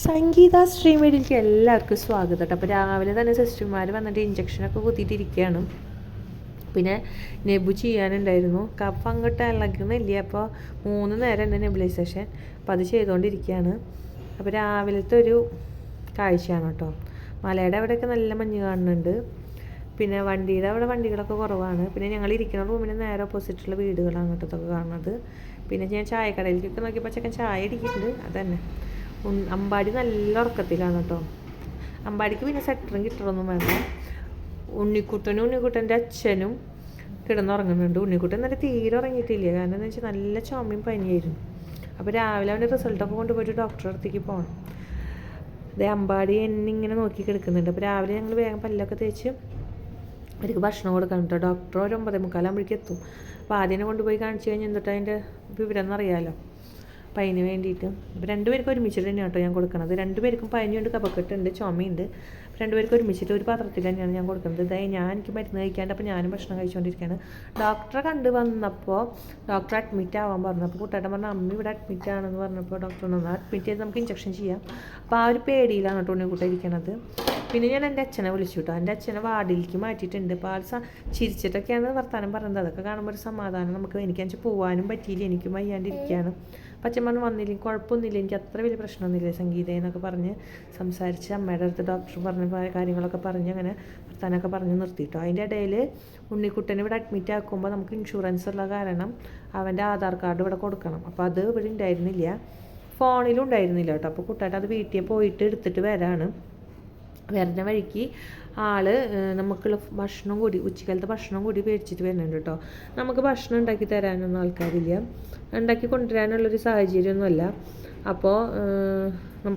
സംഗീത ശ്രീമേഡിലേക്ക് എല്ലാവർക്കും സ്വാഗതം കേട്ടോ. അപ്പോൾ രാവിലെ തന്നെ സിസ്റ്റർമാർ വന്നിട്ട് ഇഞ്ചക്ഷനൊക്കെ കുത്തിയിട്ടിരിക്കുകയാണ്. പിന്നെ നെബു ചെയ്യാനുണ്ടായിരുന്നു. കപ്പ് അങ്ങോട്ട് ഇളകുന്നില്ല. അപ്പോൾ മൂന്ന് നേരം ഉണ്ട് നെബുലൈസേഷൻ അപ്പോൾ അത് ചെയ്തുകൊണ്ടിരിക്കുകയാണ് അപ്പോൾ രാവിലത്തെ ഒരു കാഴ്ചയാണ് കേട്ടോ. മലയുടെ അവിടെയൊക്കെ നല്ല മഞ്ഞ് കാണുന്നുണ്ട്. പിന്നെ വണ്ടിയുടെ അവിടെ വണ്ടികളൊക്കെ കുറവാണ്. പിന്നെ ഞങ്ങൾ ഇരിക്കുന്ന റൂമിന് നേരെ ഓപ്പോസിറ്റുള്ള വീടുകളാണ് കേട്ടതൊക്കെ കാണുന്നത്. പിന്നെ ഞാൻ ചായക്കടയിലേക്കൊക്കെ നോക്കിയപ്പോൾ ചക്കൻ ചായ അടിക്കുന്നുണ്ട് അതന്നെ. അമ്പാടി നല്ല ഉറക്കത്തിലാണ് കേട്ടോ. അമ്പാടിക്ക് പിന്നെ സെറ്ററും കിട്ടണമെന്നും വേണ്ട. ഉണ്ണിക്കുട്ടനും ഉണ്ണിക്കുട്ടന്റെ അച്ഛനും കിടന്നുറങ്ങുന്നുണ്ട്. ഉണ്ണിക്കുട്ടൻ നല്ല തീരെ ഉറങ്ങിയിട്ടില്ല. കാരണം എന്താ വെച്ചാൽ നല്ല ചുമയും പനിയായിരുന്നു. അപ്പോൾ രാവിലെ അവന്റെ റിസൾട്ടൊക്കെ കൊണ്ടുപോയിട്ട് ഡോക്ടറെ അടുത്തേക്ക് പോകണം അതേ അമ്പാടി എന്നെ ഇങ്ങനെ നോക്കി കിടക്കുന്നുണ്ട്. അപ്പോൾ രാവിലെ ഞങ്ങൾ വേഗം പല്ലൊക്കെ തേച്ച് അവർക്ക് ഭക്ഷണം കൊടുക്കണം കേട്ടോ ഡോക്ടർ ഒരു ഒമ്പതേ മുക്കാലാകുമ്പോഴേക്കും എത്തും. അപ്പോൾ ആദ്യം കൊണ്ടുപോയി കാണിച്ചു കഴിഞ്ഞാൽ എന്നിട്ട് അതിന്റെ വിവരം എന്നറിയാമല്ലോ അപ്പം അതിന് വേണ്ടിയിട്ട് ഇപ്പോൾ രണ്ടുപേർക്കും ഒരുമിച്ചിട്ട് തന്നെയാണ് കേട്ടോ ഞാൻ കൊടുക്കുന്നത് രണ്ടുപേർക്കും പനിയുണ്ട് കപക്കെട്ടുണ്ട് ചുമയുണ്ട്. അപ്പോൾ രണ്ടുപേർക്കും ഒരുമിച്ചിട്ട് ഒരു പാത്രത്തിൽ തന്നെയാണ് ഞാൻ കൊടുക്കുന്നത്. ഇതായി ഞാൻ എനിക്ക് മരുന്ന് കഴിക്കാണ്ട് അപ്പോൾ ഞാനും ഭക്ഷണം കഴിച്ചുകൊണ്ടിരിക്കുകയാണ് ഡോക്ടറെ കണ്ട് വന്നപ്പോൾ ഡോക്ടർ അഡ്മിറ്റ് ആവാൻ പറഞ്ഞു. അപ്പോൾ കുട്ടേട്ടൻ അമ്മ ഇവിടെ അഡ്മിറ്റ് ആണെന്ന് പറഞ്ഞപ്പോൾ ഡോക്ടർ ഒന്ന് അഡ്മിറ്റ് ചെയ്ത് നമുക്ക് ഇഞ്ചക്ഷൻ ചെയ്യാം. അപ്പോൾ ആ ഒരു പേടിയിലാണ് കേട്ടോ ഉണ്ണിക്കുട്ട ഇരിക്കണത്. പിന്നെ ഞാൻ എന്റെ അച്ഛനെ വിളിച്ചു കേട്ടോ എന്റെ അച്ഛനെ വാർഡിലേക്ക് മാറ്റിയിട്ടുണ്ട്. അപ്പോൾ ആൾ ചിരിച്ചിട്ടൊക്കെയാണ് വർത്താനം പറയുന്നത്. അതൊക്കെ കാണുമ്പോൾ ഒരു സമാധാനം നമുക്ക്. എനിക്ക് പോകാനും പറ്റിയില്ല. എനിക്കും വയ്യാണ്ടിരിക്കുകയാണ് പറഞ്ഞു വന്നില്ലെങ്കിൽ കുഴപ്പമൊന്നുമില്ല എനിക്ക് അത്ര വലിയ പ്രശ്നമൊന്നുമില്ല സംഗീത എന്നൊക്കെ പറഞ്ഞ് സംസാരിച്ച് അമ്മയുടെ അടുത്ത് ഡോക്ടർ പറഞ്ഞ കാര്യങ്ങളൊക്കെ പറഞ്ഞ് അങ്ങനെ ഭർത്താനൊക്കെ പറഞ്ഞ് നിർത്തിയിട്ടോ അതിന്റെ ഇടയിൽ ഉണ്ണിക്കുട്ടനെ ഇവിടെ അഡ്മിറ്റ് ആക്കുമ്പോൾ നമുക്ക് ഇൻഷുറൻസ് ഉള്ള കാരണം അവന്റെ ആധാർ കാർഡ് ഇവിടെ കൊടുക്കണം. അപ്പോൾ അത് ഇവിടെ ഉണ്ടായിരുന്നില്ല. ഫോണിലും ഉണ്ടായിരുന്നില്ല കേട്ടോ. അപ്പോൾ കുട്ടായിട്ട് അത് വീട്ടിൽ പോയിട്ട് എടുത്തിട്ട് വരാണ്. വരുന്ന വഴിക്ക് ഏഹ് നമുക്കുള്ള ഭക്ഷണം കൂടി ഉച്ചക്കാലത്തെ ഭക്ഷണം കൂടി മേടിച്ചിട്ട് വരുന്നുണ്ട് കേട്ടോ നമുക്ക് ഭക്ഷണം ഉണ്ടാക്കി തരാനൊന്നും ആൾക്കാരില്ല. ഉണ്ടാക്കി കൊണ്ടുവരാനുള്ളൊരു സാഹചര്യമൊന്നുമല്ല. അപ്പോൾ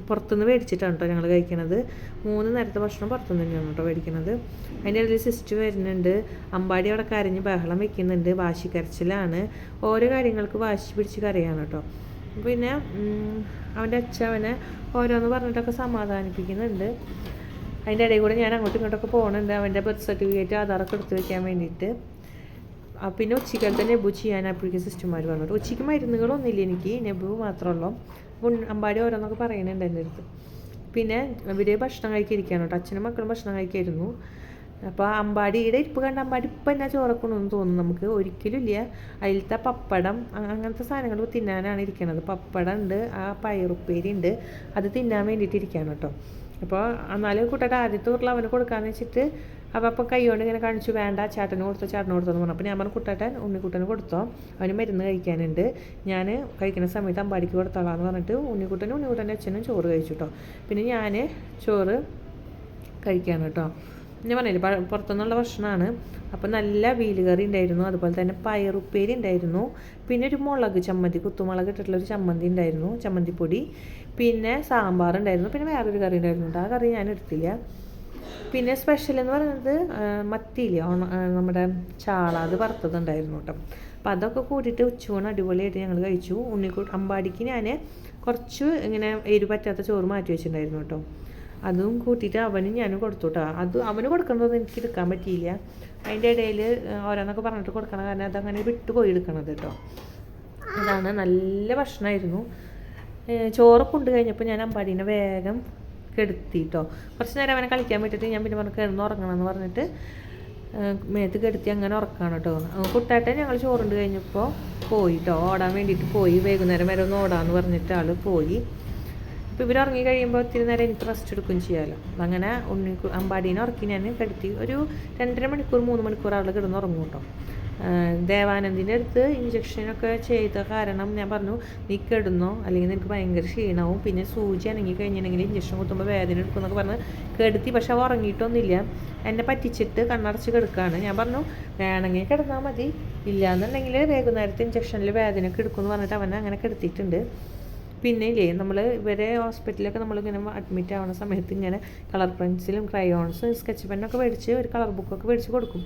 പുറത്തുനിന്ന് മേടിച്ചിട്ടാണ് കേട്ടോ ഞങ്ങൾ കഴിക്കണത്. മൂന്ന് നേരത്തെ ഭക്ഷണം പുറത്തുനിന്ന് തന്നെയാണ് കേട്ടോ മേടിക്കണത്. അതിന്റെ ഇടയിൽ സിസ്റ്റ് വരുന്നുണ്ട്. അമ്പാടി അവിടെ കരഞ്ഞ് ബഹളം വെക്കുന്നുണ്ട്. വാശി കരച്ചിലാണ് ഓരോ കാര്യങ്ങൾക്ക് വാശി പിടിച്ച് കരയാണ് കേട്ടോ പിന്നെ അവന്റെ അച്ഛൻ അവനെ ഓരോന്ന് പറഞ്ഞിട്ടൊക്കെ സമാധാനിപ്പിക്കുന്നുണ്ട്. അതിന്റെ ഇടയിൽ കൂടെ ഞാൻ അങ്ങോട്ടും ഇങ്ങോട്ടൊക്കെ പോകുന്നുണ്ട് അവന്റെ ബർത്ത് സർട്ടിഫിക്കറ്റ് ആധാറൊക്കെ എടുത്ത് വെക്കാൻ വേണ്ടിയിട്ട്. പിന്നെ പിന്നെ ഉച്ചക്കാലത്തെ നെബു ചെയ്യാൻ അപ്പോഴേക്കും സിസ്റ്റർമാർ വന്നിട്ട് ഉച്ചയ്ക്ക് മരുന്നുകളൊന്നുമില്ല എനിക്ക്. നെബു മാത്രമുള്ളൂ അമ്പാടി ഓരോന്നൊക്കെ പറയുന്നുണ്ട് എന്റെ അടുത്ത്. പിന്നെ ഇവർ ഭക്ഷണം കഴിക്കാതിരിക്കുകയാണ് കേട്ടോ. അച്ഛനും മക്കളും ഭക്ഷണം കഴിക്കായിരുന്നു. അപ്പോൾ അമ്പാടിയുടെ ഇരിപ്പ് കണ്ട അമ്പാടി ഇപ്പം എന്നാ ചോറക്കണമെന്ന് തോന്നുന്നു നമുക്ക്. ഒരിക്കലും ഇല്ല. അതിലത്തെ പപ്പടം അങ്ങനത്തെ സാധനങ്ങൾ തിന്നാനാണ് ഇരിക്കുന്നത് പപ്പടം ഉണ്ട് ആ പയറുപ്പേരി ഉണ്ട്. അത് തിന്നാൻ വേണ്ടിയിട്ട് ഇരിക്കുകയാണ് കേട്ടോ. അപ്പോൾ എന്നാലും കുട്ടിയുടെ ആദ്യത്തെ ഉരുള അവന് കൊടുക്കാന്ന് വെച്ചിട്ട് അപ്പോൾ അപ്പം കൈ കൊണ്ട് ഇങ്ങനെ കാണിച്ചു വേണ്ട ചേട്ടന് കൊടുത്തോ ചേട്ടന് കൊടുത്തോ എന്ന് പറഞ്ഞു. അപ്പോൾ ഞാൻ പറഞ്ഞു കുട്ടേട്ടൻ ഉണ്ണിക്കുട്ടന് കൊടുത്തോ. അവന് മരുന്ന് കഴിക്കാനുണ്ട്. ഞാൻ കഴിക്കുന്ന സമയത്ത് അമ്പാടിക്ക് കൊടുത്തോളാം എന്ന് പറഞ്ഞിട്ട് ഉണ്ണിക്കുട്ടനും ഉണ്ണിക്കുട്ടന്റെ അച്ഛനും ചോറ് കഴിച്ചു കേട്ടോ പിന്നെ ഞാൻ ചോറ് കഴിക്കാണ് കേട്ടോ ഞാൻ പറഞ്ഞില്ല പുറത്തുനിന്നുള്ള ഭക്ഷണമാണ്. അപ്പോൾ നല്ല വീലുകറി ഉണ്ടായിരുന്നു. അതുപോലെ തന്നെ പയറുപ്പേരി ഉണ്ടായിരുന്നു. പിന്നെ ഒരു മുളക് ചമ്മന്തി കുത്തുമുളക് ഇട്ടിട്ടുള്ള ഒരു ചമ്മന്തി ഉണ്ടായിരുന്നു ചമ്മന്തിപ്പൊടി. പിന്നെ സാമ്പാർ ഉണ്ടായിരുന്നു. പിന്നെ വേറൊരു കറി ഉണ്ടായിരുന്നു. ആ കറി ഞാൻ എടുത്തില്ല. പിന്നെ സ്പെഷ്യൽ എന്ന് പറയുന്നത് മത്തിയില്ല നമ്മുടെ ചാള അത് വറുത്തതുണ്ടായിരുന്നു കേട്ടോ. അപ്പം അതൊക്കെ കൂട്ടിയിട്ട് ഉച്ചയൂണ് അടിപൊളിയായിട്ട് ഞങ്ങൾ കഴിച്ചു. ഉണ്ണിക്കൂ അമ്പാടിക്ക് ഞാൻ കുറച്ച് ഇങ്ങനെ എരിവ് പറ്റാത്ത ചോറ് മാറ്റി വെച്ചിട്ടുണ്ടായിരുന്നു കേട്ടോ. അതും കൂട്ടിയിട്ട് അവനും ഞാനും കൊടുത്തു അത് അവന് കൊടുക്കുന്നതൊന്നും എനിക്ക് എടുക്കാൻ പറ്റിയില്ല. അതിന്റെ ഇടയിൽ ഓരോന്നൊക്കെ പറഞ്ഞിട്ട് കൊടുക്കണം കാരണം അതങ്ങനെ വിട്ടുപോയി എടുക്കണത് കേട്ടോ അതാണ് നല്ല ഭക്ഷണമായിരുന്നു ചോറ് കൊണ്ട് കഴിഞ്ഞപ്പോൾ ഞാൻ അമ്പാടീനെ വേഗം കെടുത്തി കേട്ടോ കുറച്ച് നേരം അവനെ കളിക്കാൻ പറ്റിയിട്ട് ഞാൻ പിന്നെ പറഞ്ഞു കിടന്ന് ഉറങ്ങണം എന്ന് പറഞ്ഞിട്ട് മേത്ത് കെടുത്തി അങ്ങനെ ഉറക്കാണ് കേട്ടോ കുട്ടാട്ടെ ഞങ്ങൾ ചോറുണ്ട് കഴിഞ്ഞപ്പോൾ പോയിട്ടോ ഓടാൻ വേണ്ടിയിട്ട് പോയി. വൈകുന്നേരം വരെ ഒന്ന് ഓടാന്ന് പറഞ്ഞിട്ട് ആൾ പോയി. അപ്പോൾ ഇവർ ഉറങ്ങി കഴിയുമ്പോൾ ഒത്തിരി നേരം എനിക്ക് റെസ്റ്റ് എടുക്കുകയും ചെയ്യാമല്ലോ അങ്ങനെ ഉണ്ണി അമ്പാടീനെ ഉറക്കി ഞാൻ കിടത്തി. ഒരു രണ്ടര മണിക്കൂർ മൂന്ന് മണിക്കൂർ അവൾ കിടന്ന് ഉറങ്ങും കേട്ടോ. ദേവാനന്ദിന്റെ അടുത്ത് ഇഞ്ചക്ഷനൊക്കെ ചെയ്ത കാരണം ഞാൻ പറഞ്ഞു നീ കിടന്നോ അല്ലെങ്കിൽ നിനക്ക് ഭയങ്കര ക്ഷീണവും. പിന്നെ സൂചി അനങ്ങി കഴിഞ്ഞിട്ടുണ്ടെങ്കിൽ ഇഞ്ചക്ഷൻ കുത്തുമ്പോൾ വേദന എടുക്കുമെന്നൊക്കെ പറഞ്ഞ് കെടുത്തി. പക്ഷെ അവ ഉറങ്ങിയിട്ടൊന്നുമില്ല. എന്നെ പറ്റിച്ചിട്ട് കണ്ണടച്ച് കിടക്കുകയാണ്. ഞാൻ പറഞ്ഞു വേണമെങ്കിൽ കിടന്നാൽ മതി. ഇല്ലയെന്നുണ്ടെങ്കിൽ വൈകുന്നേരത്തെ ഇഞ്ചക്ഷനിൽ വേദനയൊക്കെ എടുക്കുമെന്ന് പറഞ്ഞിട്ട് അവനെ അങ്ങനെ കിടത്തിയിട്ടുണ്ട്. പിന്നെ ഇല്ലേ നമ്മൾ ഇവരെ ഹോസ്പിറ്റലിലൊക്കെ നമ്മളിങ്ങനെ അഡ്മിറ്റ് ആവുന്ന സമയത്ത് ഇങ്ങനെ കളർ പെൻസിലും ക്രയോൺസും സ്കെച്ച് പെന്നൊക്കെ മേടിച്ച് ഒരു കളർ ബുക്കൊക്കെ മേടിച്ച് കൊടുക്കും.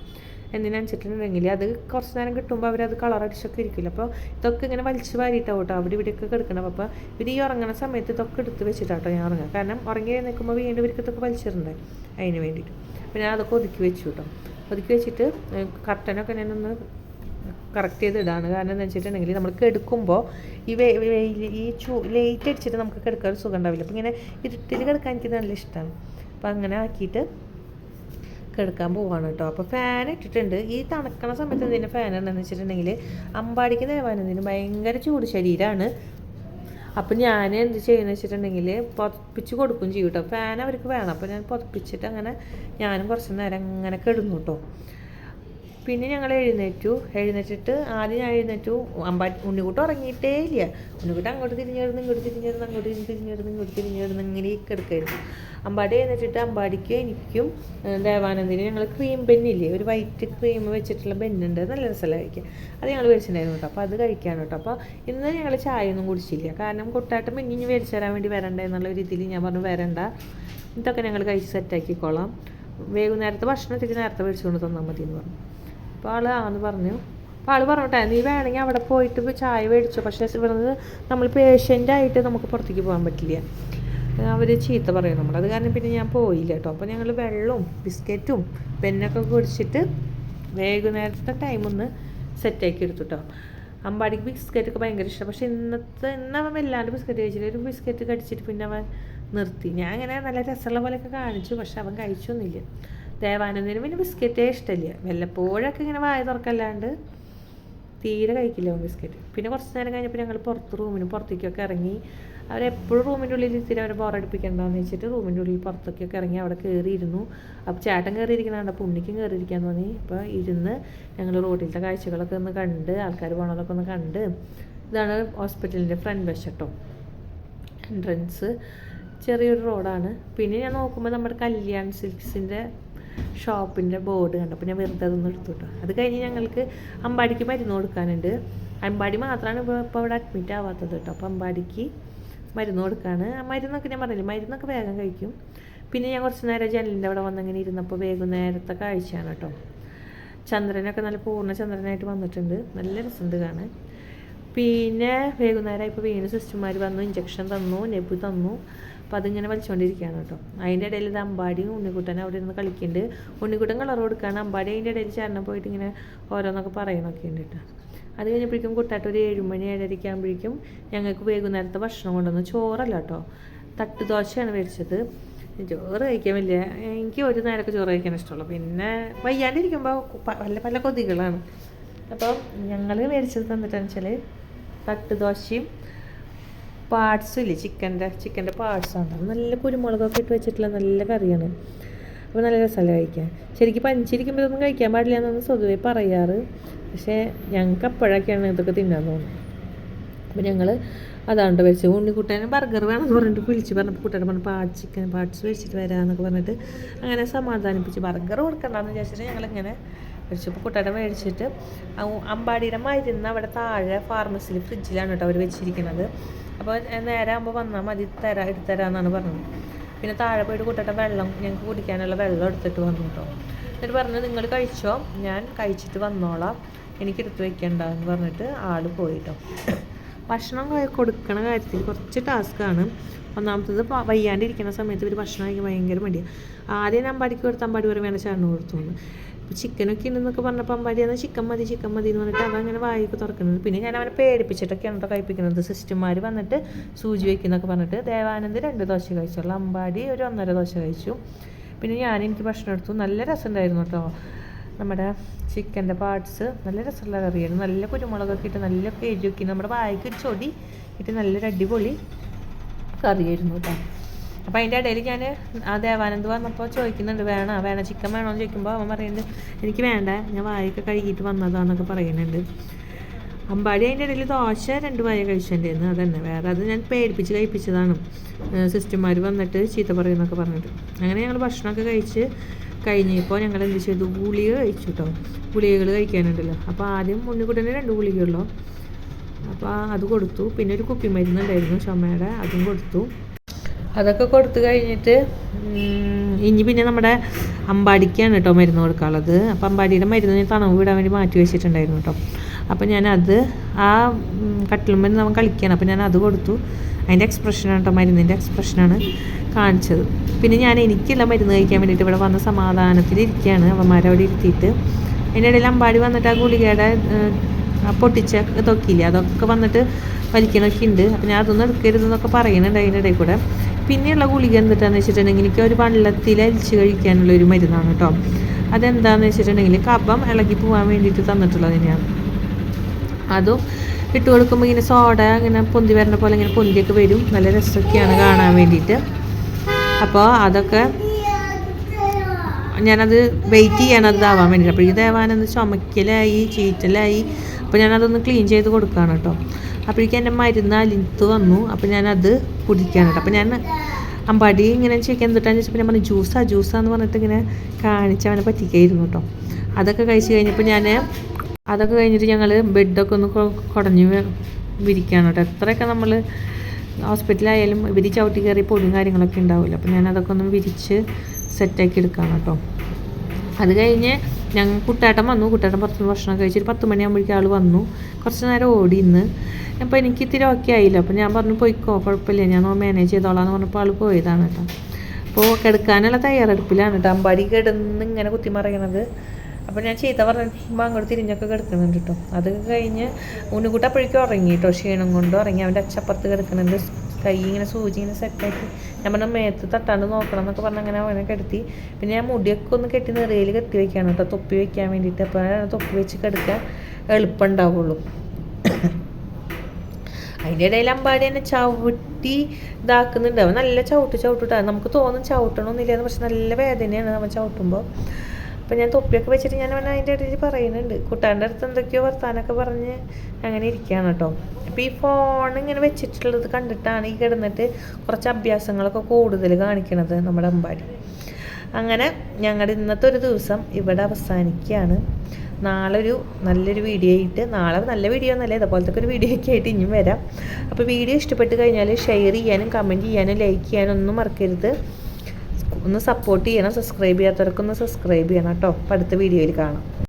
എന്തിനനുസരിച്ചിട്ടുണ്ടെങ്കിൽ അത് കുറച്ച് നേരം കിട്ടുമ്പോൾ അവരത് കളർ അടിച്ചൊക്കെ ഇരിക്കില്ല. അപ്പോൾ ഇതൊക്കെ ഇങ്ങനെ വലിച്ചു വാരിയിട്ടാവും കേട്ടോ അവിടെ ഇവിടെയൊക്കെ കിടക്കണം. അപ്പോൾ ഇവർ ഈ ഉറങ്ങുന്ന സമയത്ത് ഇതൊക്കെ എടുത്ത് വെച്ചിട്ടാട്ടോ ഞാൻ ഉറങ്ങുക. കാരണം ഉറങ്ങി നിൽക്കുമ്പോൾ വീണ്ടും ഇവർക്ക് ഇതൊക്കെ വലിച്ചിടണ്ടേ അതിന് വേണ്ടിയിട്ട്. അപ്പോൾ അതൊക്കെ ഒതുക്കി വെച്ചു കേട്ടോ. ഒതുക്കി വെച്ചിട്ട് കർട്ടനൊക്കെ ഞാനൊന്ന് കറക്റ്റ് ചെയ്ത് ഇടാണ് കാരണം എന്ന് വെച്ചിട്ടുണ്ടെങ്കിൽ നമ്മൾ എടുക്കുമ്പോൾ ഈ ഈ ചൂ ലൈറ്റ് അടിച്ചിട്ട് നമുക്ക് കിടക്കാൻ ഒരു സുഖം ഉണ്ടാവില്ല. അപ്പോൾ ഇങ്ങനെ ഇരുട്ടിൽ കിടക്കാൻ എനിക്ക് നല്ല ഇഷ്ടമാണ് അപ്പോൾ അങ്ങനെ ആക്കിയിട്ട് കിടക്കാൻ പോവാണ് കേട്ടോ. അപ്പോൾ ഫാൻ ഇട്ടിട്ടുണ്ട്. ഈ തണുക്കണ സമയത്ത് എന്തിനാ ഫാൻ ഉണ്ടെന്ന് വെച്ചിട്ടുണ്ടെങ്കിൽ അമ്പാടിക്ക് ദേവാനന്ദിന് ഭയങ്കര ചൂട് ശരീരമാണ് അപ്പം ഞാൻ എന്ത് ചെയ്യുന്നത് വെച്ചിട്ടുണ്ടെങ്കിൽ പുതപ്പിച്ച് കൊടുക്കും ചെയ്യും കേട്ടോ. ഫാൻ അവർക്ക് വേണം. അപ്പോൾ ഞാൻ പുതപ്പിച്ചിട്ട് അങ്ങനെ ഞാനും കുറച്ച് നേരം അങ്ങനെ കിടന്നു കേട്ടോ. പിന്നെ ഞങ്ങൾ എഴുന്നേറ്റു. എഴുന്നേറ്റിട്ട് ആദ്യം ഞാൻ എഴുന്നേറ്റു. അമ്പാ ഉണ്ണിക്കുട്ടം ഉറങ്ങിയിട്ടേ ഇല്ല. ഉണ്ണിക്കുട്ടം അങ്ങോട്ട് തിരിഞ്ഞിരുന്ന് ഇങ്ങോട്ട് തിരിഞ്ഞിരുന്ന് അങ്ങോട്ട് തിരിഞ്ഞിരുന്ന് ഇങ്ങോട്ട് തിരിഞ്ഞിരുന്ന് ഇങ്ങനെ കിടക്കായിരുന്നു. അമ്പാടി എഴുന്നേറ്റിട്ട് അമ്പാടിക്ക് എനിക്കും ദേവാനന്ദിനും ഞങ്ങൾ ക്രീം ബെന്നില്ലേ ഒരു വൈറ്റ് ക്രീം വെച്ചിട്ടുള്ള ബെന്നുണ്ട് നല്ല രസമല്ല കഴിക്കുക അത് ഞങ്ങൾ മേടിച്ചിട്ടുണ്ടായിരുന്നു കേട്ടോ. അപ്പോൾ അത് കഴിക്കാൻ കേട്ടോ. അപ്പോൾ ഇന്ന് ഞങ്ങൾ ചായ ഒന്നും കുടിച്ചില്ല. കാരണം കൊട്ടാട്ടം ഇനി മേടിച്ചു തരാൻ വേണ്ടി വരണ്ട എന്നുള്ള രീതിയിൽ ഞാൻ പറഞ്ഞു വരണ്ട. ഇതൊക്കെ ഞങ്ങൾ കഴിച്ച് സെറ്റാക്കിക്കോളാം വൈകുന്നേരത്തെ ഭക്ഷണം ഇത്തിരി നേരത്തെ മേടിച്ചുകൊണ്ട് തന്നാൽ മതി എന്ന് പറഞ്ഞു. അപ്പോൾ ആൾ ആന്ന് പറഞ്ഞു. അപ്പോൾ ആൾ പറഞ്ഞോട്ടെ നീ വേണമെങ്കിൽ അവിടെ പോയിട്ട് ചായ മേടിച്ചോ. പക്ഷേ ഇവിടുന്ന് നമ്മൾ പേഷ്യന്റായിട്ട് നമുക്ക് പുറത്തേക്ക് പോകാൻ പറ്റില്ല. അവർ ചീത്ത പറയും നമ്മൾ അത് കാരണം പിന്നെ ഞാൻ പോയില്ല കേട്ടോ. അപ്പോൾ ഞങ്ങൾ വെള്ളവും ബിസ്ക്കറ്റും പെന്നൊക്കെ കുടിച്ചിട്ട് വൈകുന്നേരത്തെ ടൈം ഒന്ന് സെറ്റാക്കി എടുത്തു കേട്ടോ അമ്പാടിക്ക് ബിസ്ക്കറ്റ് ഒക്കെ ഭയങ്കര ഇഷ്ടം. പക്ഷെ ഇന്നത്തെ ഇന്ന് അവൻ വല്ലാണ്ട് ബിസ്ക്കറ്റ് കഴിച്ചില്ല. ഒരു ബിസ്ക്കറ്റ് കടിച്ചിട്ട് പിന്നെ അവൻ നിർത്തി. ഞാൻ അങ്ങനെ നല്ല രസമുള്ള പോലെയൊക്കെ കാണിച്ചു. പക്ഷെ അവൻ കഴിച്ചൊന്നുമില്ല. ദേവാനന്ദന് പിന്നെ ബിസ്ക്കറ്റേ ഇഷ്ടമില്ല. വല്ലപ്പോഴൊക്കെ ഇങ്ങനെ വായ തുറക്കല്ലാണ്ട് തീരെ കഴിക്കില്ല ബിസ്ക്കറ്റ്. പിന്നെ കുറച്ച് നേരം കഴിഞ്ഞപ്പോൾ ഞങ്ങൾ പുറത്ത് റൂമിന് പുറത്തേക്കൊക്കെ ഇറങ്ങി. അവരെപ്പോഴും റൂമിന്റെ ഉള്ളിൽ ഇത്തിരി അവരെ ബോറടിപ്പിക്കണ്ടെന്ന് വെച്ചിട്ട് റൂമിന്റെ ഉള്ളിൽ പുറത്തേക്കൊക്കെ ഇറങ്ങി അവിടെ കയറിയിരുന്നു. അപ്പോൾ ചേട്ടൻ കയറിയിരിക്കണുണ്ട് അപ്പോൾ ഉണ്ണിക്കും കയറിയിരിക്കാൻ തോന്നി അപ്പോൾ ഇരുന്ന് ഞങ്ങൾ റോഡിലത്തെ കാഴ്ചകളൊക്കെ ഒന്ന് കണ്ട് ആൾക്കാർ പോണതൊക്കെ ഒന്ന് കണ്ട് ഇതാണ് ഹോസ്പിറ്റലിന്റെ ഫ്രണ്ട് വശട്ടോ എൻട്രൻസ് ചെറിയൊരു റോഡാണ് പിന്നെ ഞാൻ നോക്കുമ്പോൾ നമ്മുടെ കല്യാൺ സിൽക്സിന്റെ ഷോപ്പിന്റെ ബോർഡ് കണ്ടപ്പോൾ ഞാൻ വെറുതെ അതൊന്നും എടുത്തു അത് കഴിഞ്ഞ് ഞങ്ങൾക്ക് അമ്പാടിക്ക് മരുന്ന് കൊടുക്കാനുണ്ട്. അമ്പാടി മാത്രമാണ് ഇപ്പോൾ ഇപ്പോൾ അവിടെ അഡ്മിറ്റ് ആവാത്തത് കേട്ടോ. അപ്പോൾ അമ്പാടിക്ക് മരുന്ന് കൊടുക്കാണ്. ആ മരുന്നൊക്കെ ഞാൻ പറഞ്ഞില്ല മരുന്നൊക്കെ വേഗം കഴിക്കും. പിന്നെ ഞാൻ കുറച്ച് നേരം ജനലിന്റെ അവിടെ വന്നിങ്ങനെ ഇരുന്നപ്പോൾ വൈകുന്നേരത്തെ കാഴ്ചയാണ് കേട്ടോ. ചന്ദ്രനൊക്കെ നല്ല പൂർണ ചന്ദ്രനായിട്ട് വന്നിട്ടുണ്ട്. നല്ല രസമുണ്ട് കാണാൻ. പിന്നെ വൈകുന്നേരം ഇപ്പോൾ വീണ്ടും സിസ്റ്റർമാർ വന്നു ഇഞ്ചക്ഷൻ തന്നു നെബു തന്നു. അപ്പം അതിങ്ങനെ വലിച്ചുകൊണ്ടിരിക്കുകയാണ് കേട്ടോ. അതിന്റെ ഇടയിൽ ഇത് അമ്പാടിയും ഉണ്ണിക്കുട്ടനും അവിടെ ഇരുന്ന് കളിക്കുന്നുണ്ട്. ഉണ്ണിക്കുട്ടൻ കളർ കൊടുക്കുകയാണ് അമ്പാടി അതിന്റെ ഇടയിൽ ചേട്ടനെ പോയിട്ട് ഇങ്ങനെ ഓരോന്നൊക്കെ പറയണൊക്കെ ഉണ്ട് കേട്ടോ. അത് കഴിഞ്ഞപ്പോഴേക്കും കുട്ടാട്ട് ഒരു ഏഴുമണി ഏഴരയ്ക്ക് ആകുമ്പോഴേക്കും ഞങ്ങൾക്ക് വൈകുന്നേരത്തെ ഭക്ഷണം കൊണ്ടുവന്നു ചോറല്ല കേട്ടോ. തട്ട് ദോശയാണ് മേടിച്ചത് ചോറ് കഴിക്കാൻ വലിയ എനിക്ക് ഒരു നേരമൊക്കെ ചോറ് കഴിക്കാൻ ഇഷ്ടമുള്ളൂ. പിന്നെ വയ്യാണ്ടിരിക്കുമ്പോൾ പല പല കൊതികളാണ്. അപ്പം ഞങ്ങൾ മേടിച്ചത് തന്നിട്ടാണെന്ന് വെച്ചാൽ തട്ട് ദോശയും പാർട്സും ചിക്കന്റെ ചിക്കന്റെ പാർട്സാണ് നല്ല കുരുമുളകൊക്കെ ഇട്ട് വെച്ചിട്ടുള്ള നല്ല കറിയാണ്. അപ്പോൾ നല്ല രസമല്ല കഴിക്കാൻ? ശരിക്കും പഞ്ചിരിക്കുമ്പോൾ ഇതൊന്നും കഴിക്കാൻ പാടില്ല എന്നാണ് സ്വതുവേ പറയാറ്. പക്ഷേ ഞങ്ങൾക്ക് അപ്പോഴൊക്കെയാണ് ഇതൊക്കെ തിന്നാൻ തോന്നുന്നത്. അപ്പോൾ ഞങ്ങൾ അതാണ് വെച്ച് ഉണ്ണിക്കുട്ടനെ ബർഗർ വേണമെന്ന് പറഞ്ഞിട്ട് വിളിച്ച് പറഞ്ഞപ്പോൾ കുട്ടനെ പറഞ്ഞു പാട്ട് ചിക്കൻ പാർട്സ് വെച്ചിട്ട് വരാമെന്നൊക്കെ പറഞ്ഞിട്ട് അങ്ങനെ സമാധാനിപ്പിച്ച് ബർഗർ കൊടുക്കണ്ടെന്ന് വിചാരിച്ചിട്ട് ഞങ്ങളിങ്ങനെ മേടിച്ചപ്പോൾ കുട്ടേനെ മേടിച്ചിട്ട് അമ്പാടിയുടെ മരുന്ന് അവിടെ താഴെ ഫാർമസിയിൽ ഫ്രിഡ്ജിലാണ് കേട്ടോ അവർ വെച്ചിരിക്കുന്നത് അപ്പോൾ നേരെ ആകുമ്പോൾ വന്നാൽ മതി തരാ എടുത്തരാമെന്നാണ് പറഞ്ഞത്. പിന്നെ താഴെ പോയിട്ട് കുട്ടേട്ട വെള്ളം ഞങ്ങൾക്ക് കുടിക്കാനുള്ള വെള്ളം എടുത്തിട്ട് വന്നു കേട്ടോ എന്നിട്ട് പറഞ്ഞു നിങ്ങൾ കഴിച്ചോ? ഞാൻ കഴിച്ചിട്ട് വന്നോളാം. എനിക്ക് എടുത്ത് വെക്കണ്ടെന്ന് പറഞ്ഞിട്ട് ആൾ പോയിട്ടോ ഭക്ഷണം കൊടുക്കണ കാര്യത്തിൽ കുറച്ച് ടാസ്ക്കാണ് ഒന്നാമത്തത് വയ്യാണ്ടിരിക്കുന്ന സമയത്ത് ഇവർ ഭക്ഷണം കഴിക്കാൻ ഭയങ്കര മടിയാണ് ആദ്യം അമ്പാടിക്ക് കൊടുത്ത് അമ്പാടി പറയുകയാണ് ചേർന്ന് ചേട്ടന് ഇപ്പോൾ ചിക്കനൊക്കെ ഉണ്ടെന്നൊക്കെ പറഞ്ഞപ്പോൾ അമ്പാടി എന്നാൽ ചിക്കൻ മതി ചിക്കൻ മതി എന്ന് പറഞ്ഞിട്ട് അങ്ങനെ വായിക്ക് തുറക്കുന്നത്. പിന്നെ ഞാൻ അവനെ പേടിപ്പിച്ചിട്ടൊക്കെയാണ് കേട്ടോ കഴിപ്പിക്കുന്നത്. സിസ്റ്റർമാർ വന്നിട്ട് സൂചി വയ്ക്കുന്നൊക്കെ പറഞ്ഞിട്ട് ദേവാനന്ദ് രണ്ട് ദോശ കഴിച്ചുള്ളൂ. അമ്പാടി ഒരു ഒന്നര ദോശ കഴിച്ചു. പിന്നെ ഞാൻ എനിക്ക് ഭക്ഷണം എടുത്തു. നല്ല രസമുണ്ടായിരുന്നു കേട്ടോ. നമ്മുടെ ചിക്കന്റെ പാർട്സ് നല്ല രസമുള്ള കറിയാണ്. നല്ല കുരുമുളകൊക്കെ ഇട്ട് നല്ല എരിവൊക്കെ നമ്മുടെ വായിക്ക് ഒരു ചൊടി ഇട്ട് നല്ലൊരു അടിപൊളി കറിയായിരുന്നു കേട്ടോ. അപ്പോൾ അതിന്റെ ഇടയിൽ ഞാൻ ആ ദേവാനന്ദ് വന്നപ്പോൾ ചോദിക്കുന്നുണ്ട് വേണോ? വേണോ? ചിക്കൻ വേണോ? എന്ന് ചോദിക്കുമ്പോൾ അവൻ പറയുന്നുണ്ട് എനിക്ക് വേണ്ട. ഞാൻ വായൊക്കെ കഴുകിയിട്ട് വന്നതാന്നൊക്കെ പറയുന്നുണ്ട്. അമ്പാടി അതിന്റെ ഇടയിൽ ദോശ രണ്ട് വായ കഴിച്ചിട്ടുണ്ടായിരുന്നു അതന്നെ. വേറെ അത് ഞാൻ പേടിപ്പിച്ച് കഴിപ്പിച്ചതാണ്. സിസ്റ്റർമാർ വന്നിട്ട് ചീത്ത പറയുന്നൊക്കെ പറഞ്ഞിട്ട്. അങ്ങനെ ഞങ്ങൾ ഭക്ഷണമൊക്കെ കഴിച്ച് കഴിഞ്ഞപ്പോൾ ഞങ്ങൾ എന്ത് ചെയ്തു? ഗുളിക കഴിച്ചു കേട്ടോ ഗുളികകൾ കഴിക്കാനുണ്ടല്ലോ. അപ്പോൾ ആദ്യം ഉണ്ണിക്കുട്ടന് രണ്ട് ഗുളികയുള്ളൂ. അപ്പോൾ അത് കൊടുത്തു. പിന്നെ ഒരു കുപ്പി മരുന്നുണ്ടായിരുന്നു ചുമയുടെ. അതും കൊടുത്തു. അതൊക്കെ കൊടുത്തു കഴിഞ്ഞിട്ട് ഇനി പിന്നെ നമ്മുടെ അമ്പാടിക്കാണ് കേട്ടോ മരുന്ന് കൊടുക്കാനുള്ളത്. അപ്പം അമ്പാടിയുടെ മരുന്ന് ഞാൻ തണവ് വിടാൻ വേണ്ടി മാറ്റി വെച്ചിട്ടുണ്ടായിരുന്നു കേട്ടോ. അപ്പം ഞാനത് ആ കട്ടിലുമ്പോൾ നമ്മൾ കളിക്കുകയാണ് അപ്പം ഞാൻ അത് കൊടുത്തു. അതിന്റെ എക്സ്പ്രഷനാണ് കേട്ടോ മരുന്നിന്റെ എക്സ്പ്രഷനാണ് കാണിച്ചത്. പിന്നെ ഞാൻ എനിക്കുള്ള മരുന്ന് കഴിക്കാൻ വേണ്ടിയിട്ട് ഇവിടെ വന്ന സമാധാനത്തിൽ ഇരിക്കുകയാണ് അവന്മാരെ അവിടെ ഇരുത്തിയിട്ട്. അതിന്റെ ഇടയിൽ അമ്പാടി വന്നിട്ട് ആ ഗുളികയുടെ പൊട്ടിച്ച തൊക്കിയില്ലേ അതൊക്കെ വന്നിട്ട് വലിക്കണമൊക്കെ ഉണ്ട്. അപ്പം ഞാൻ അതൊന്നും എടുക്കരുതെന്നൊക്കെ പറയുന്നുണ്ട് അതിന്റെ ഇടയിൽ കൂടെ. പിന്നെയുള്ള ഗുളിക എന്താണെന്ന് വെച്ചിട്ടുണ്ടെങ്കിൽ എനിക്ക് ഒരു വെള്ളത്തിൽ അരിച്ച് കഴിക്കാനുള്ള ഒരു മരുന്നാണ് കേട്ടോ. അതെന്താണെന്ന് വെച്ചിട്ടുണ്ടെങ്കിൽ കപ്പം ഇളകി പോകാൻ വേണ്ടിയിട്ട് തന്നിട്ടുള്ളത് തന്നെയാണ്. അതും ഇട്ട് കൊടുക്കുമ്പോൾ ഇങ്ങനെ സോഡ ഇങ്ങനെ പൊന്തി വരുന്ന പോലെ ഇങ്ങനെ പൊന്തിയൊക്കെ വരും. നല്ല രസമൊക്കെയാണ് കാണാൻ വേണ്ടിയിട്ട്. അപ്പോൾ അതൊക്കെ ഞാനത് വെയിറ്റ് ഇതാവാൻ വേണ്ടിയിട്ട്. അപ്പോൾ ഈ ദേവാനന്ദ ചുമക്കലായി ചീറ്റലായി. അപ്പോൾ ഞാനതൊന്ന് ക്ലീൻ ചെയ്ത് കൊടുക്കുകയാണ് കേട്ടോ. അപ്പോഴേക്കും എന്റെ മരുന്ന് അലിത്ത് വന്നു. അപ്പോൾ ഞാനത് കുടിക്കാനായിട്ട് അപ്പോൾ ഞാൻ അമ്പാടി ഇങ്ങനെ ചിക്കൻ തൊട്ടാന്ന് ചോദിച്ചപ്പോൾ ഞാൻ പറഞ്ഞു ജ്യൂസാ ജ്യൂസാന്ന് പറഞ്ഞിട്ട് ഇങ്ങനെ കാണിച്ച് അവനെ പറ്റിക്കായിരുന്നു കേട്ടോ. അതൊക്കെ കഴിച്ച് കഴിഞ്ഞപ്പോൾ ഞാൻ അതൊക്കെ കഴിഞ്ഞിട്ട് ഞങ്ങൾ ബെഡൊക്കെ ഒന്ന് കുടഞ്ഞ് വിരിക്കുകയാണ് കേട്ടോ. എത്രയൊക്കെ നമ്മൾ ഹോസ്പിറ്റലായാലും ഇവർ ചവിട്ടി കയറി പൊടിയും കാര്യങ്ങളൊക്കെ ഉണ്ടാവില്ല അപ്പോൾ ഞാൻ അതൊക്കെ ഒന്ന് വിരിച്ച് സെറ്റാക്കി എടുക്കുകയാണ് കേട്ടോ. അത് കഴിഞ്ഞ് ഞങ്ങൾ കുട്ടാട്ടം വന്നു. കുട്ടാട്ടം പുറത്തുനിന്ന് ഭക്ഷണം കഴിച്ചിട്ട് പത്ത് മണിയാകുമ്പോഴേക്കും ആൾ വന്നു. കുറച്ച് നേരം ഓടി ഇന്ന് അപ്പോൾ എനിക്ക് ഇത്തിരി ഓക്കെ ആയില്ല. അപ്പോൾ ഞാൻ പറഞ്ഞു പോയിക്കോ കുഴപ്പമില്ല. ഞാൻ മാനേജ് ചെയ്തോളാം എന്ന് പറഞ്ഞപ്പോൾ ആൾ പോയതാണ് കേട്ടോ. അപ്പോൾ കിടക്കാനുള്ള തയ്യാറെടുപ്പിലാണ് കേട്ടോ. അമ്പാടി കിടന്ന് ഇങ്ങനെ കുത്തിമറിയണത് അപ്പോൾ ഞാൻ ചീത്ത പറയുമ്പോൾ അങ്ങോട്ട് തിരിഞ്ഞൊക്കെ കിടക്കുന്നുണ്ട് കേട്ടോ. അത് കഴിഞ്ഞ് ഉണ്ണിക്കുട്ട അപ്പോഴേക്കും ഉറങ്ങി കേട്ടോ. ക്ഷീണം കൊണ്ട് ഉറങ്ങി. അവന്റെ അച്ചപ്പുറത്ത് കിടക്കുന്നുണ്ട്. കൈ ഇങ്ങനെ സൂചി ഇങ്ങനെ സെറ്റാക്കി ഞാൻ പറഞ്ഞ മേത്ത് തട്ടാണ്ട് നോക്കണം എന്നൊക്കെ പറഞ്ഞ് അങ്ങനെ അവനെ കെടുത്തി. പിന്നെ ഞാൻ മുടിയൊക്കെ ഒന്ന് കെട്ടി നിറയിൽ കെട്ടി വെക്കാണ് കേട്ടോ തൊപ്പി വെക്കാൻ വേണ്ടിയിട്ട്. അപ്പോൾ തൊപ്പി വെച്ച് കിടക്കാൻ എളുപ്പം ഉണ്ടാവുള്ളൂ അതിന്റെ ഇടയിൽ അമ്പാടി എന്നെ ചവിട്ടി ഇതാക്കുന്നുണ്ട്. അവൻ നല്ല ചവിട്ട് ചവിട്ടിട്ടാണ് നമുക്ക് തോന്നും ചവിട്ടണമെന്നില്ല പക്ഷെ നല്ല വേദനയാണ് അവൻ ചവിട്ടുമ്പോൾ അപ്പം ഞാൻ തൊപ്പിയൊക്കെ വെച്ചിട്ട് ഞാൻ അവൻ അതിന്റെ ഇടയിൽ പറയുന്നുണ്ട്. കുട്ടാന്റെ അടുത്ത് എന്തൊക്കെയോ വർത്താനൊക്കെ പറഞ്ഞ് അങ്ങനെ ഇരിക്കുകയാണ് കേട്ടോ. അപ്പോൾ ഈ ഫോൺ ഇങ്ങനെ വെച്ചിട്ടുള്ളത് കണ്ടിട്ടാണ് ഈ കിടന്നിട്ട് കുറച്ച് അഭ്യാസങ്ങളൊക്കെ കൂടുതൽ കാണിക്കണത് നമ്മുടെ അമ്പാടി. അങ്ങനെ ഞങ്ങളുടെ ഇന്നത്തെ ഒരു ദിവസം ഇവിടെ അവസാനിക്കുകയാണ്. നാളെ ഒരു നല്ലൊരു വീഡിയോ ആയിട്ട് നാളെ നല്ല വീഡിയോ ഒന്നല്ല ഇതുപോലത്തെ ഒരു വീഡിയോ ഒക്കെ ആയിട്ട് ഇനിയും വരാം. അപ്പോൾ വീഡിയോ ഇഷ്ടപ്പെട്ട് കഴിഞ്ഞാൽ ഷെയർ ചെയ്യാനും കമന്റ് ചെയ്യാനും ലൈക്ക് ചെയ്യാനും ഒന്നും മറക്കരുത്. ഒന്ന് സപ്പോർട്ട് ചെയ്യണം സബ്സ്ക്രൈബ് ചെയ്യാത്തവർക്കൊന്ന് സബ്സ്ക്രൈബ് ചെയ്യണം കേട്ടോ. അപ്പോൾ അടുത്ത വീഡിയോയിൽ കാണാം.